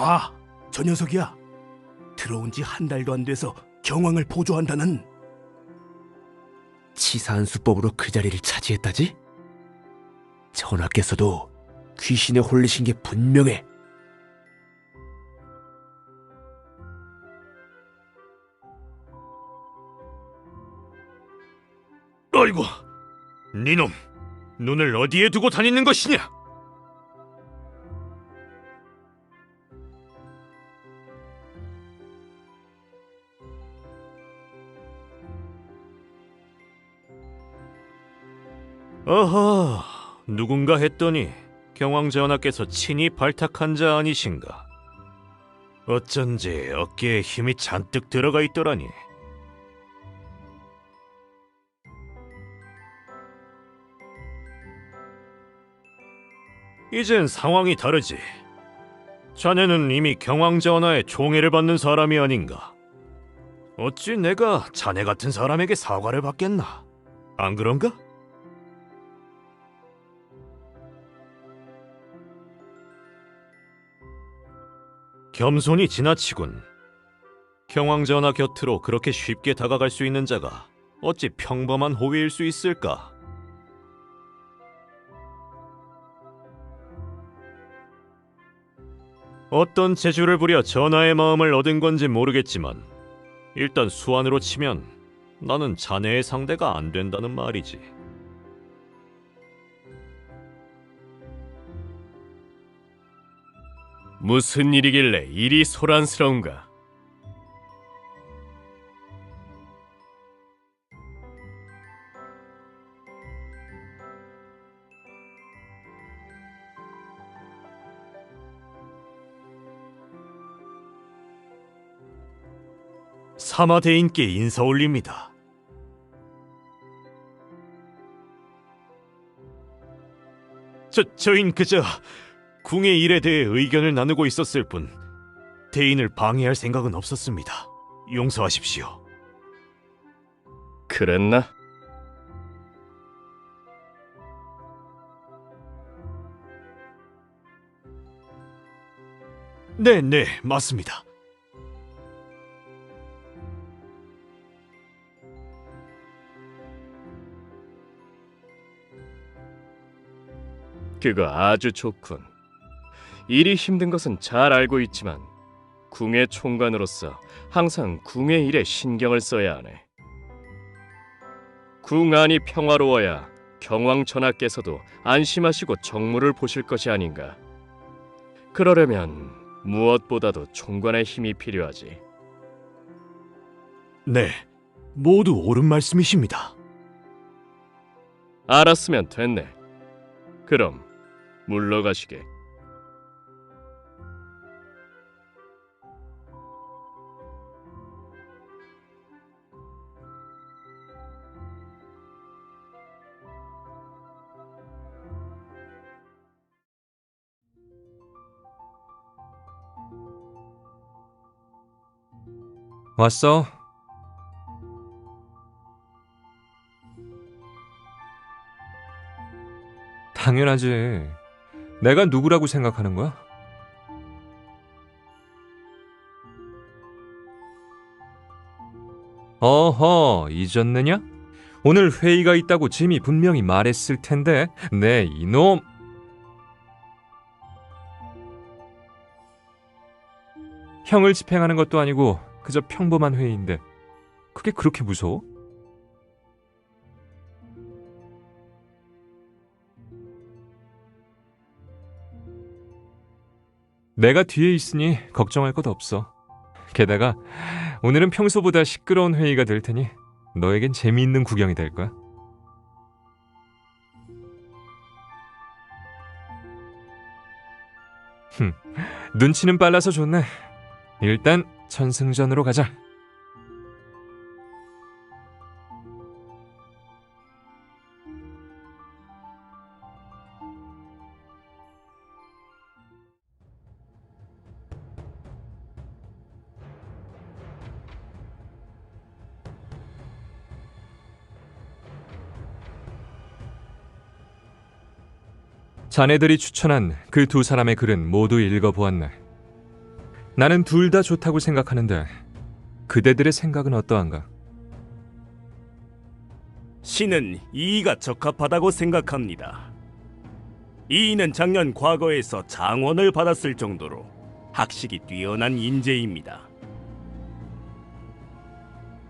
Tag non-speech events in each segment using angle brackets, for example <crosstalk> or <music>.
봐, 저 녀석이야. 들어온 지 한 달도 안 돼서 경황을 보조한다는 치사한 수법으로 그 자리를 차지했다지? 전하께서도 귀신에 홀리신 게 분명해. 아이고, 니놈, 눈을 어디에 두고 다니는 것이냐? 어허, 누군가 했더니 경왕전하께서 친히 발탁한 자 아니신가? 어쩐지 어깨에 힘이 잔뜩 들어가 있더라니. 이젠 상황이 다르지. 자네는 이미 경왕전하의 총애를 받는 사람이 아닌가. 어찌 내가 자네 같은 사람에게 사과를 받겠나? 안 그런가? 겸손이 지나치군. 경왕전하 곁으로 그렇게 쉽게 다가갈 수 있는 자가 어찌 평범한 호위일 수 있을까? 어떤 재주를 부려 전하의 마음을 얻은 건지 모르겠지만 일단 수완으로 치면 나는 자네의 상대가 안 된다는 말이지. 무슨 일이길래 이리 소란스러운가? 사마대인께 인사 올립니다. 저 저인 그저 궁의 일에 대해 의견을 나누고 있었을 뿐 대인을 방해할 생각은 없었습니다. 용서하십시오. 그랬나? 네, 네, 맞습니다. 그거 아주 좋군. 일이 힘든 것은 잘 알고 있지만 궁의 총관으로서 항상 궁의 일에 신경을 써야 하네. 궁 안이 평화로워야 경왕 전하께서도 안심하시고 정무를 보실 것이 아닌가. 그러려면 무엇보다도 총관의 힘이 필요하지. 네, 모두 옳은 말씀이십니다. 알았으면 됐네. 그럼 물러가시게. 왔어? 당연하지. 내가 누구라고 생각하는 거야? 어허, 잊었느냐? 오늘 회의가 있다고 짐이 분명히 말했을 텐데, 네, 이놈! 형을 집행하는 것도 아니고 그저 평범한 회의인데 그게 그렇게 무서워? 내가 뒤에 있으니 걱정할 것 없어. 게다가 오늘은 평소보다 시끄러운 회의가 될 테니 너에겐 재미있는 구경이 될 거야. 흠, 눈치는 빨라서 좋네. 일단 천승전으로 가자. 자네들이 추천한 그 두 사람의 글은 모두 읽어보았네. 나는 둘 다 좋다고 생각하는데 그대들의 생각은 어떠한가? 신은 이이가 적합하다고 생각합니다. 이이는 작년 과거에서 장원을 받았을 정도로 학식이 뛰어난 인재입니다.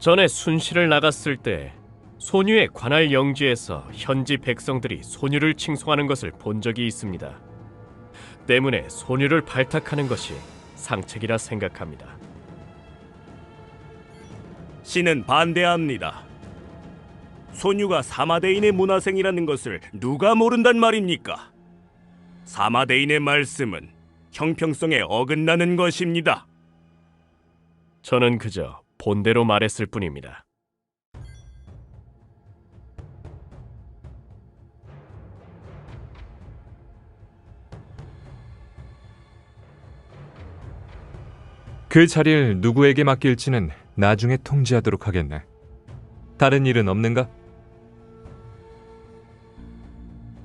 전에 순시를 나갔을 때 소뉴의 관할 영지에서 현지 백성들이 소뉴를 칭송하는 것을 본 적이 있습니다. 때문에 소뉴를 발탁하는 것이 상책이라 생각합니다. 신은 반대합니다. 소유가 사마대인의 문화생이라는 것을 누가 모른단 말입니까? 사마대인의 말씀은 형평성에 어긋나는 것입니다. 저는 그저 본대로 말했을 뿐입니다. 그 자리를 누구에게 맡길지는 나중에 통지하도록 하겠네. 다른 일은 없는가?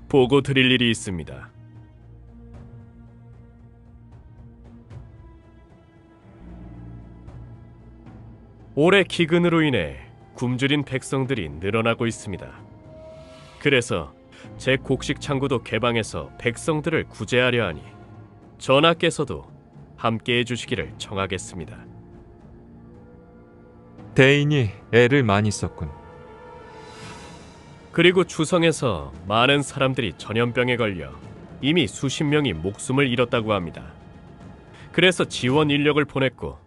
보고 드릴 일이 있습니다. 올해 기근으로 인해 굶주린 백성들이 늘어나고 있습니다. 그래서 제 곡식 창구도 개방해서 백성들을 구제하려 하니 전하께서도 함께 해 주시기를 청하겠습니다. 대인이 애를 많이 썼군. 그리고 추성에서 많은 사람들이 전염병에 걸려 이미 수십 명이 목숨을 잃었다고 합니다. 그래서 지원 인력을 보냈고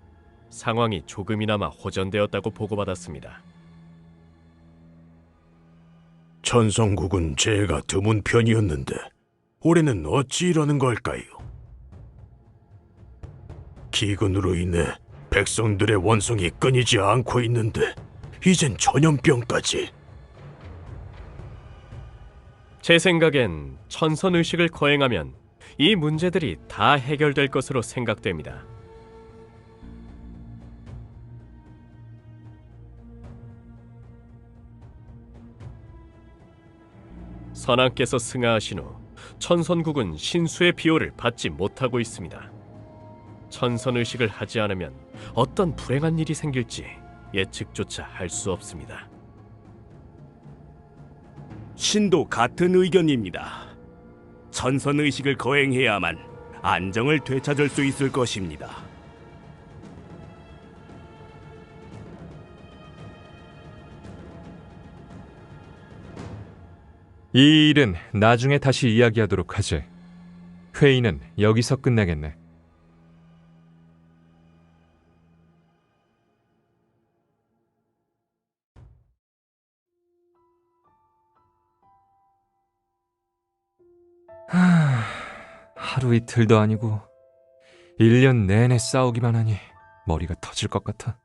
상황이 조금이나마 호전되었다고 보고받았습니다. 천성국은 제가 드문 편이었는데 올해는 어찌 이러는 걸까요? 기근으로 인해 백성들의 원성이 끊이지 않고 있는데 이젠 전염병까지 제 생각엔 천선 의식을 거행하면 이 문제들이 다 해결될 것으로 생각됩니다. 선왕께서 승하하신 후 천선국은 신수의 비호를 받지 못하고 있습니다. 천선 의식을 하지 않으면 어떤 불행한 일이 생길지 예측조차 할 수 없습니다. 신도 같은 의견입니다. 천선 의식을 거행해야만 안정을 되찾을 수 있을 것입니다. 이 일은 나중에 다시 이야기하도록 하지. 회의는 여기서 끝내겠네. 하루 이틀도 아니고 1년 내내 싸우기만 하니 머리가 터질 것 같아.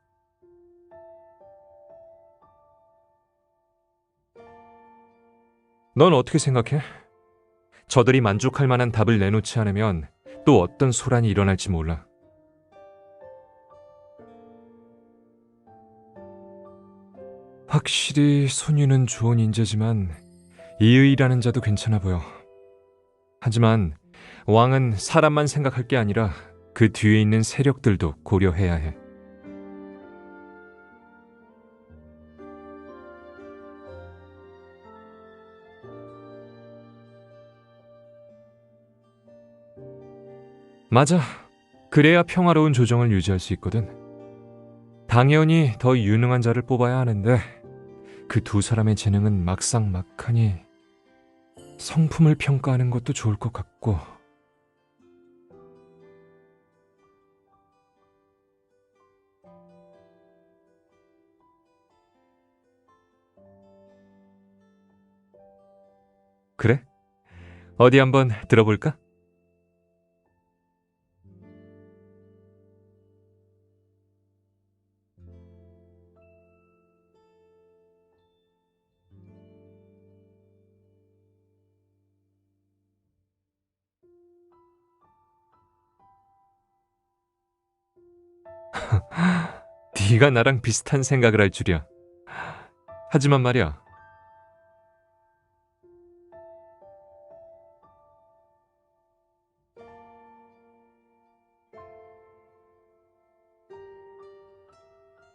넌 어떻게 생각해? 저들이 만족할 만한 답을 내놓지 않으면 또 어떤 소란이 일어날지 몰라. 확실히 손유는 좋은 인재지만 이의라는 자도 괜찮아 보여. 하지만 왕은 사람만 생각할 게 아니라 그 뒤에 있는 세력들도 고려해야 해. 맞아. 그래야 평화로운 조정을 유지할 수 있거든. 당연히 더 유능한 자를 뽑아야 하는데 그 두 사람의 재능은 막상 막하니 성품을 평가하는 것도 좋을 것 같고 그래? 어디 한번 들어볼까? <laughs> 네가 나랑 비슷한 생각을 할 줄이야. 하지만 말이야.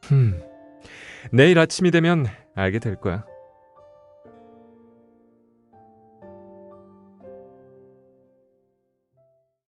흠, 내일 아침이 되면 알게 될 거야.